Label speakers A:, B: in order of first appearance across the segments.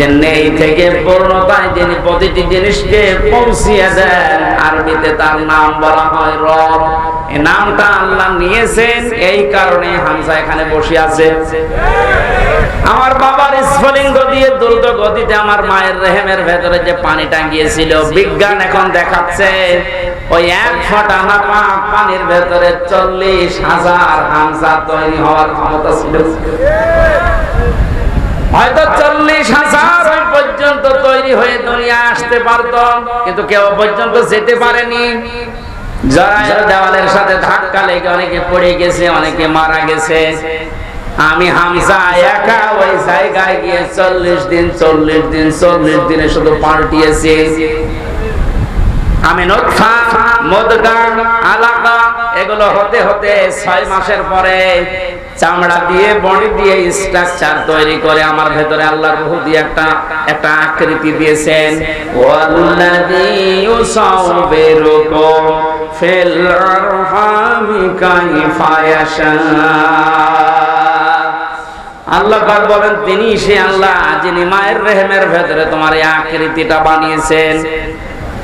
A: যে নেই থেকে পূর্ণতায় যিনি প্রতিটি জিনিসকে পৌঁছিয়ে দেন, আরবিতে তার নাম বলা হয় রব। এই নামটা আল্লাহ নিয়েছেন, এই কারণে হামসা এখানে বসে আছে। আমার বাবার স্ফলিঙ্গ দিয়ে দ্রুত গতিতে আমার মায়ের রেহেমের ভেতরে যে পানি টাঙ্গিয়েছিল, বিজ্ঞান এখন দেখাচ্ছে, ওই এক ফোঁটা হাপা পানির ভেতরে চল্লিশ হাজার হামসা তৈরি হওয়ার ক্ষমতা ছিল। হয়তো চল্লিশ হাজার ওই পর্যন্ত তৈরি হয়ে দুনিয়া আসতে পারত, কিন্তু কেউ পর্যন্ত যেতে পারেনি। জরায়ুর দেওয়ালের সাথে ধাক্কা লেগে অনেকে পড়ে গেছে, অনেকে মারা গেছে। আমি হামসা একা ওই জায়গায় গিয়ে চল্লিশ দিন চল্লিশ দিন, চল্লিশ দিনে শুধু পাল্টিয়েছি। আমি নৎফা মদগা আলাকা, এগুলো হতে হতে ছয় মাসের পরে চামড়া দিয়ে, বডি দিয়ে স্ট্রাকচার তৈরি করে আমার ভেতরে দিয়ে একটা একটা আকৃতি দিয়েছেন। আল্লাহ পাক বলেন, তিনি সে আল্লাহ যিনি মায়ের রেহেমের ভেতরে তোমার এই আকৃতিটা বানিয়েছেন।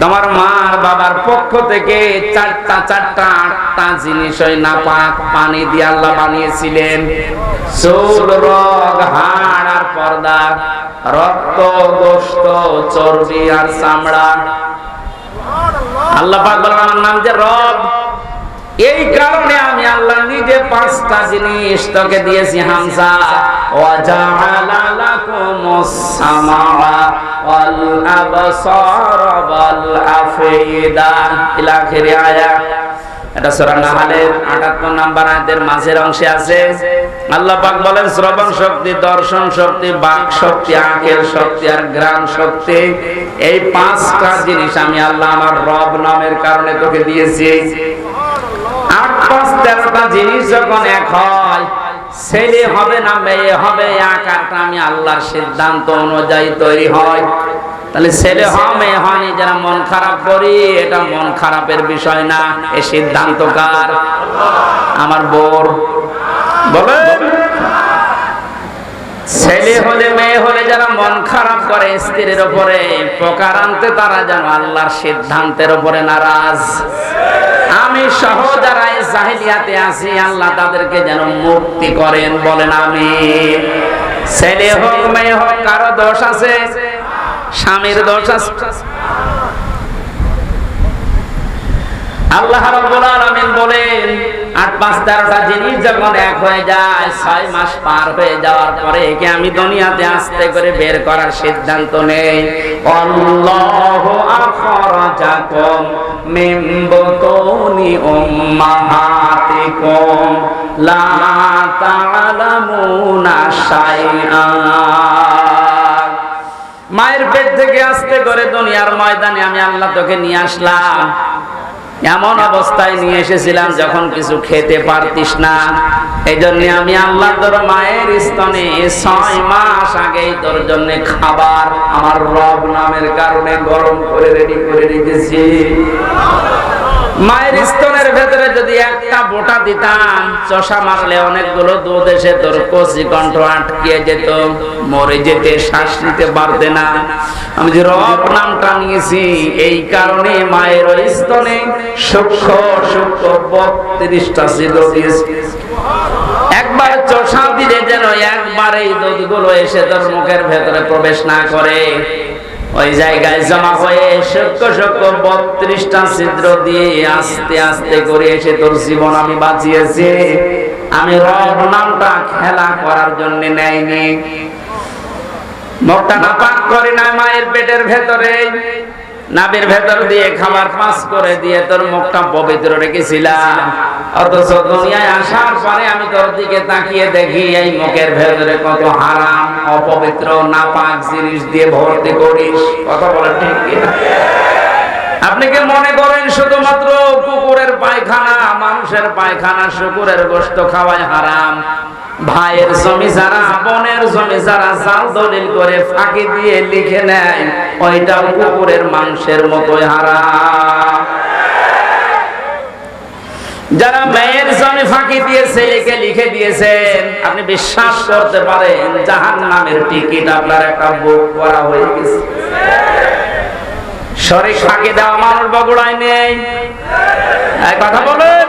A: তোমার মা বাবার পক্ষ থেকে চারটা চারটা, আটটা জিনিস ওই নাপাক পানি দিয়ে আল্লাহ বানিয়েছিলেন। চুল রগ, হাড় আর পর্দা, রক্ত গোস্ত চর্বি আর চামড়া। আল্লাহ পাক বলেন, আমার নাম যে রব, এই কারণে আমি আল্লাহ নিজে পাঁচটা জিনিস তোকে দিয়েছি হামসা ওয়াজাআলা লাকুমুস সামাআ ওয়াল আবসার ওয়াল আফিদা। ইলা এটা সূরা নাহলের 78 নাম্বার আয়াতের মাঝের অংশে আছে। আল্লাহ পাক বলেন, শ্রবণ শক্তি, দর্শন শক্তি, বাক শক্তি, আকেল শক্তি আর গ্রাম শক্তি, এই পাঁচটা জিনিস আমি আল্লাহ আমার রব নামের কারণে তোকে দিয়েছি। আট পাঁচ তেরোটা জিনিস যখন এক হয় ছেলে হবে না মেয়ে হবে আকারটা আমি আল্লাহর সিদ্ধান্ত অনুযায়ী তৈরি হয়। তাহলে ছেলে হয় মেয়ে হয়নি যারা মন খারাপ করি, এটা মন খারাপের বিষয় না। এ সিদ্ধান্ত কার? আমার বোর। বলে ছেলে হলে, মেয়ে হলে যারা মন খারাপ করে স্ত্রীর উপরে পোকার আনতে তারা যেন আল্লাহর সিদ্ধান্তের উপরে নারাজ। আমি সহ যারা এই জাহিলিয়াতে আছি, আল্লাহ তাদেরকে যেন মুক্তি করেন, বলেন আমি ছেলে হোক, মেয়ে হোক, কারও দোষ আছে? স্বামীর দোষ আছে? আল্লাহ রাব্বুল আলামিন বলেন, আট পাঁচ তেরোটা জিনিস যখন এক হয়ে যায়, ছয় মাস পার হয়ে যাওয়ার পরে একে আমি দুনিয়াতে আসতে করে বের করার সিদ্ধান্ত নেই? আল্লাহু আখরাজাকুম মিন বুতুনি উম্মাহাতিকুম। লা তা'লামুনা শাইআ। মায়ের পেট থেকে আসতে করে দুনিয়ার ময়দানে আমি আল্লাহ তোকে নিয়ে আসলাম। এমন অবস্থায় নিয়ে এসেছিলাম যখন কিছু খেতে পারতিস না। এই জন্য আমি আল্লাহ তোর মায়ের স্তনে ছয় মাস আগেই তোর জন্য খাবার আমার রব নামের কারণে গরম করে রেডি করে রেখেছি। মায়ের স্তনের ভেতরে যদি একটা বোটা দিতাম, চষা মারলে অনেকগুলো দুধ এসে তোর কচি কণ্ঠ আটকিয়ে যেত, মরে যেতে শ্বাস নিতে পারতে না। আমি যে রব নামটা নিয়েছি, এই কারণে মায়ের ওই স্তনে সূক্ষ্ম সূক্ষ্ম বত্রিশটা দিয়েছি। একবার চষা দিলে যেন একবার এই দুধগুলো এসে তোর মুখের ভেতরে প্রবেশ না করে। ওই জায়গায় জমা হয়ে সক্য সক্য বত্রিশটা ছিদ্র দিয়ে আস্তে আস্তে করে এসে তোর জীবন আমি বাঁচিয়েছি। আমি রব নামটা খেলা করার জন্য নেয়নি। মুখটা না পাক করে না মায়ের পেটের ভেতরে। নাবির ভেতর দিয়ে খাবার পাস করে দিয়ে তোর মুখটা পবিত্র রেখেছিলাম। অথচ দুনিয়ায় আসার পরে আমি তোর দিকে তাকিয়ে দেখি, এই মুখের ভেতরে কত হারাম, অপবিত্র, নাপাক জিনিস দিয়ে ভর্তি করিস। কথা বলে ঠিক আপনি কি মনে করেন শুধুমাত্র কুকুরের পায়খানা, মানুষের পায়খানা, শুকুরের গোস্ত খাওয়ায় হারাম? ভাইয়ের জমি যারা, বোনের জমি যারা, জাল দলিল করে ফাঁকি দিয়ে লিখে নেয়, ওইটাও কুকুরের মাংসের মতোই হারাম। যারা মেয়ের স্বামী ফাঁকি দিয়ে ছেলেকে লিখে দিয়েছেন, আপনি বিশ্বাস করতে পারেন জাহান নামের টিকিট আপনার একটা বুক করা হয়ে গেছে। শরীর ফাঁকি দেওয়া মানুষ বগুড়ায় নেই। কথা বলুন।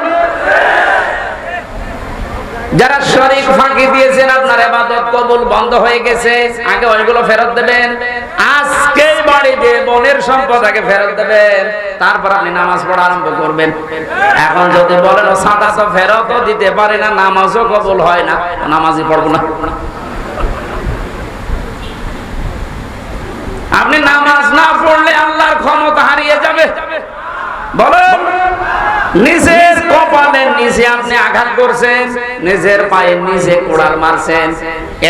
A: যারা শরীর ফাঁকি দিয়েছেন, আপনার এবাদত কবুল বন্ধ হয়ে গেছে, আগে ওইগুলো ফেরত দেবেন। আজকে বাড়িতে বোনের সম্পদ আগে ফেরত দেবেন, তারপর আপনি নামাজ পড়া আরম্ভ করবেন। এখন যদি বলেন, সাদা তো ফেরতও দিতে পারে না, নামাজও কবুল হয় না। নামাজই পড়ব না। আপনি নামাজ না পড়লে আল্লাহর ক্ষমতা হারিয়ে যাবে। বলেন, নিজের কপালের নিচে আপনি আঘাত করছেন, নিজের পায়ের নিচে কোড়াল মারছেন।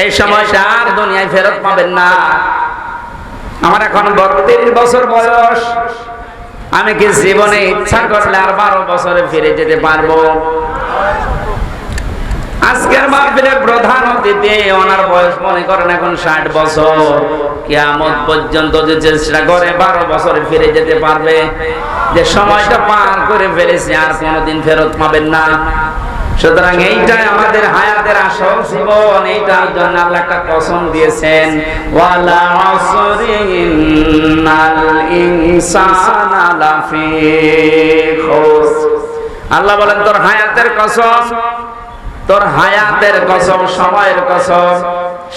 A: এই সময় আর দুনিয়ায় ফেরত পাবেন না। আমার এখন বত্রিশ বছর বয়স। আমি কি জীবনে ইচ্ছা করলে আর বারো বছরে ফিরে যেতে পারব? আজকের মাহফিলের প্রধান অতিথি, ওনার বয়স মনে করেন এখন ষাট বছর। কিয়ামত পর্যন্ত যে চেষ্টা করে বারো বছরে ফিরে যেতে পারবে। যে সময়টা পার করে ফেলেছে, আর কোনোদিন ফেরত পাবেন না। সুতরাং এইটাই আমাদের হায়াতের আসল জীবন, এইটার জন্য আল্লাহ একটা কসম দিয়েছেন আল্লাহ বলেন, তোর হায়াতের কসম, তোর হায়াতের কসম, সময়ের কসম,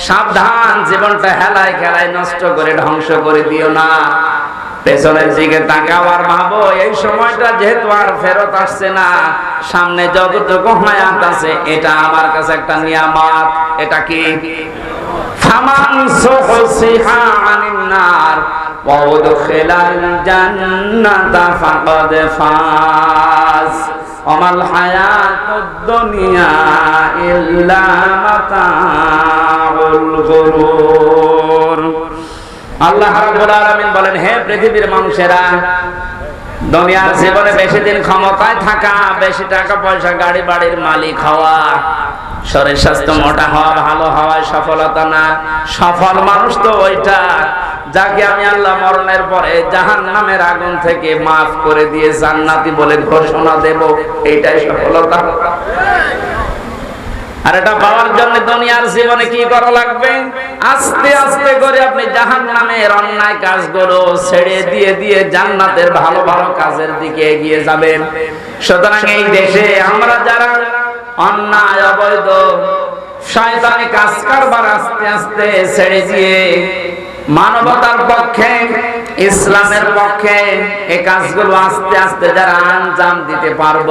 A: সাবধান, জীবনটা হেলায় খেলায় নষ্ট করে ধ্বংস করে দিও না। পেছনের দিকে তাকাও আর ভাবো, এই সময়টা যেহেতু আর ফেরত আসছে না, সামনে যতটুকু হায়াত আছে, এটা আমার কাছে একটা নিয়ামত। এটা কি? দুনিয়া ইল্লা আল্লাহ বলেন, হে পৃথিবীর মানুষেরা, দুনিয়ার জীবনে বেশি দিন ক্ষমতায় থাকা, বেশি টাকা পয়সা, গাড়ি বাড়ির মালিক হওয়া, শরীর স্বাস্থ্য মোটা হওয়া, ভালো হওয়ায় সফলতা না, সফল মানুষ তো ওইটা, যাকে আমি আল্লাহ মরণের পরে জাহান নামের আগুন থেকে মাফ করে দিয়ে জান্নাতি বলে ঘোষণা দেব, এইটাই সফলতা। আর এটা পাওয়ার জন্য দুনিয়ার জীবনে কি করা লাগবে? আস্তে আস্তে করে আপনি জাহান নামের অন্যায় কাজগুলো ছেড়ে দিয়ে দিয়ে জান্নাতের ভালো ভালো কাজের দিকে এগিয়ে যাবেন। সুতরাং এই দেশে আমরা যারা অন্যায়, অবৈধ, শয়তানি কাজ করবার আস্তে আস্তে ছেড়ে দিয়ে মানবতার পক্ষে, ইসলামের পক্ষে এই কাজগুলো আস্তে আস্তে যারা আঞ্জাম দিতে পারব,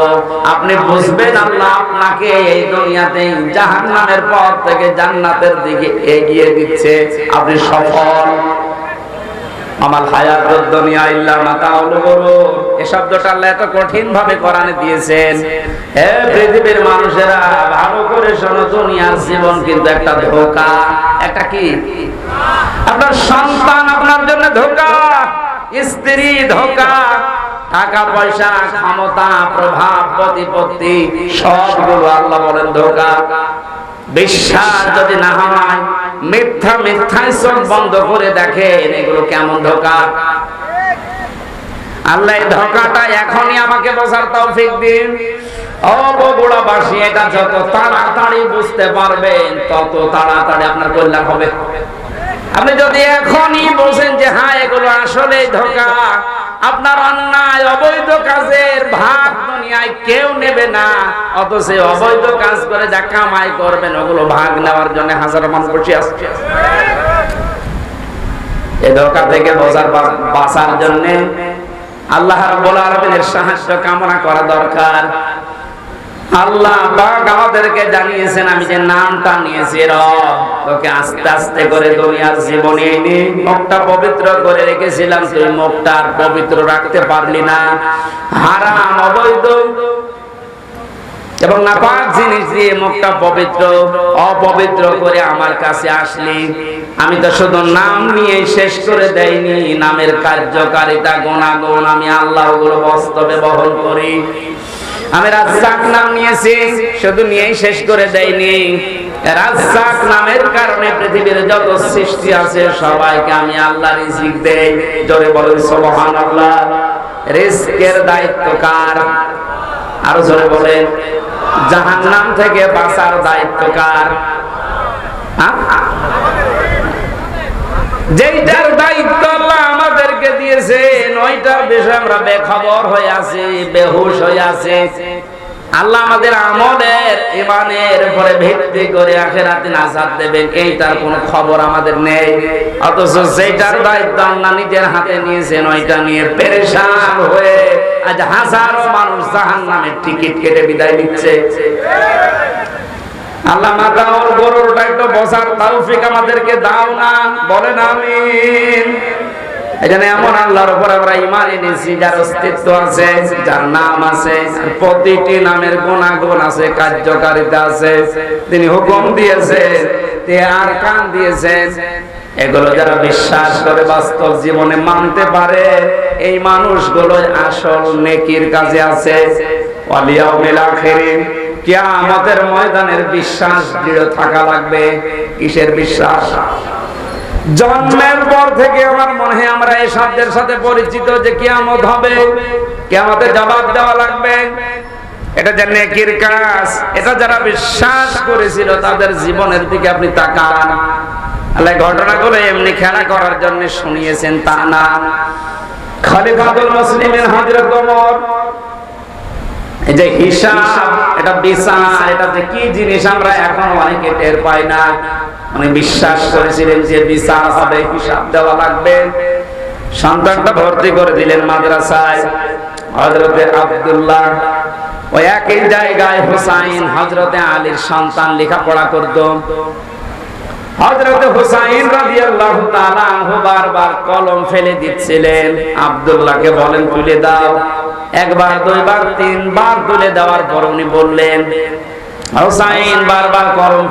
A: আপনি বুঝবেন আল্লাহ আপনাকে এই দুনিয়াতে জাহান্নামের পথ থেকে জান্নাতের দিকে এগিয়ে দিচ্ছে। আপনি সফল। আমার হায়াত দুনিয়া ইল্লা মাতাউল গুরুর। এই শব্দটা আল্লাহ এত কঠিন ভাবে কোরআনে দিয়েছেন। হে পৃথিবীর মানুষেরা ভালো করে শোনো, দুনিয়ার জীবন কিন্তু একটা ধোঁকা। একটা কি? আপনার সন্তান আপনার জন্য ধোঁকা, স্ত্রী ধোঁকা, টাকা পয়সা, ক্ষমতা, প্রভাব, প্রতিপত্তি, সবগুলো আল্লাহ বলেন ধোঁকা। বিশ্বাস যদি না হয়, মিথ্যা মিথ্যায় চোখ বন্ধ করে দেখেন এগুলো কেমন ধোকা। আল্লাহ ধোকাটা এখনই আমাকে বোঝার তৌফিক দিন। ও বগুড়াবাসী, এটা যত তাড়াতাড়ি বুঝতে পারবেন, তত তাড়াতাড়ি আপনার কল্যাণ হবে। আপনি যদি এখনই বোঝেন যে হ্যাঁ এগুলো আসলে ধোকা। আপনার অন্যায় অবৈধ কাজের ভাগ দুনিয়ায় কেউ নেবে না। অথচ অবৈধ কাজ করে যা কামাই করবেন, ওগুলো ভাগ নেওয়ার জন্য হাজার মানুষ বসে আসছে এই ধোকা থেকে বোঝার বাঁচার জন্য আল্লাহ রাব্বুল আলামিনের সাহায্য কামনা করা দরকার। আল্লাহ আমাদেরকে জানিয়েছেন, আমি যে নামটা নিয়েছি, রব। তোকে আস্তে আস্তে করে দুনিয়ার জীবনে এনে মুখটা পবিত্র করে রেখেছিলাম, তুই মুখটা পবিত্র রাখতে পারলি না। হারাম, অবৈধ। এবং নাপাক জিনিস দিয়ে মুখটা পবিত্র, অপবিত্র করে আমার কাছে আসলি। আমি তো শুধু নাম নিয়ে শেষ করে দেয়নি নামের কার্যকারিতা, গুণাগুণ আমি আল্লাহ বাস্তবে বহন করি। আমি রাজ্জাক নাম নিয়েছি, শুধু নিয়েই শেষ করে দেয়নি। রাজ্জাক নামের কারণে পৃথিবীর যত সৃষ্টি আছে, সবাইকে আমি আল্লাহ রিজিক দেই। জোরে বলেন, সুবহানাল্লাহ। রিজকের দায়িত্ব কার? আরও জোরে বলেন। জাহান্নাম থেকে বাঁচার দায়িত্ব কার? যেইটার দায়িত্ব আমাদেরকে দিয়েছে। নয়টার বিষয়ে আমরা বেখবর হয়ে আছি, বেহুশ হয়ে আছি। আল্লাহ আমাদের আমলের ইমানের উপরে ভিত্তি করে আখেরাতে নাজাত দেবেন। এইটার কোনো খবর আমাদের নেই। অথচ সেইটার দায়িত্ব আল্লাহ নিজের হাতে নিয়েছেন ওইটা নিয়ে পেরেশান হয়ে আজ হাজারো মানুষ জাহান্নামের টিকিট কেটে বিদায় নিচ্ছে। আল্লাহ মাতা ওর গরুরটা একটু বসার তৌফিক আমাদেরকে দাও না, বলেন আমিন। এখানে এমন আল্লাহর উপর আমরা ইমান এনেছি, যার অস্তিত্ব আছে, যার নাম আছে, প্রতিটি নামের গুণাগুণ আছে, কার্যকারিতা আছে, তিনি হুকুম দিয়েছেন তিনি আর কান দিয়েছেন এগুলো যারা বিশ্বাস করে বাস্তব জীবনে মানতে পারে, এই মানুষগুলো আসল নেকির কাজে আছে। ওয়ালিয়াউমিল আখিরিন কিয়ামতের ময়দানের বিশ্বাস দৃঢ় থাকা লাগবে। কিসের বিশ্বাস? জন্মের পর থেকে আমার মনে হয় আমরা এই শব্দের সাথে পরিচিত যে কিয়ামত হবে। কিয়ামতে জবাব দেওয়া লাগবে। এটা যে নেকির কাজ, এটা যারা বিশ্বাস করেছিল তাদের জীবনের দিকে আপনি তাকান। আল্লাহ ঘটনাগুলো এমনি খেলা করার জন্য শুনিয়েছেন, তা না। খলিফাতুল মুসলিমের হযরত ওমর, এই যে হিসাব, এটা বিচার, এটা যে কি জিনিস আমরা এখন অনেকে টের পাই না। মানে বিশ্বাস করেছিলেন যে বিচার হবে, হিসাব দেওয়া লাগবে। সন্তানটা ভর্তি করে দিলেন মাদ্রাসায়। হজরতে আব্দুল্লাহ ওই একই জায়গায় হুসাইন হজরতে আলীর সন্তান লেখাপড়া করত। হযরত হুসাইন রাদিয়াল্লাহু তাআলা আনহু বারবার কলম ফেলে দিচ্ছিলেন। আব্দুল্লাহকে বলেন, তুলে দাও। একবার, দুইবার, তিনবার তুলে দেওয়ার পর উনি বললেন, হুসাইন বারবার কলম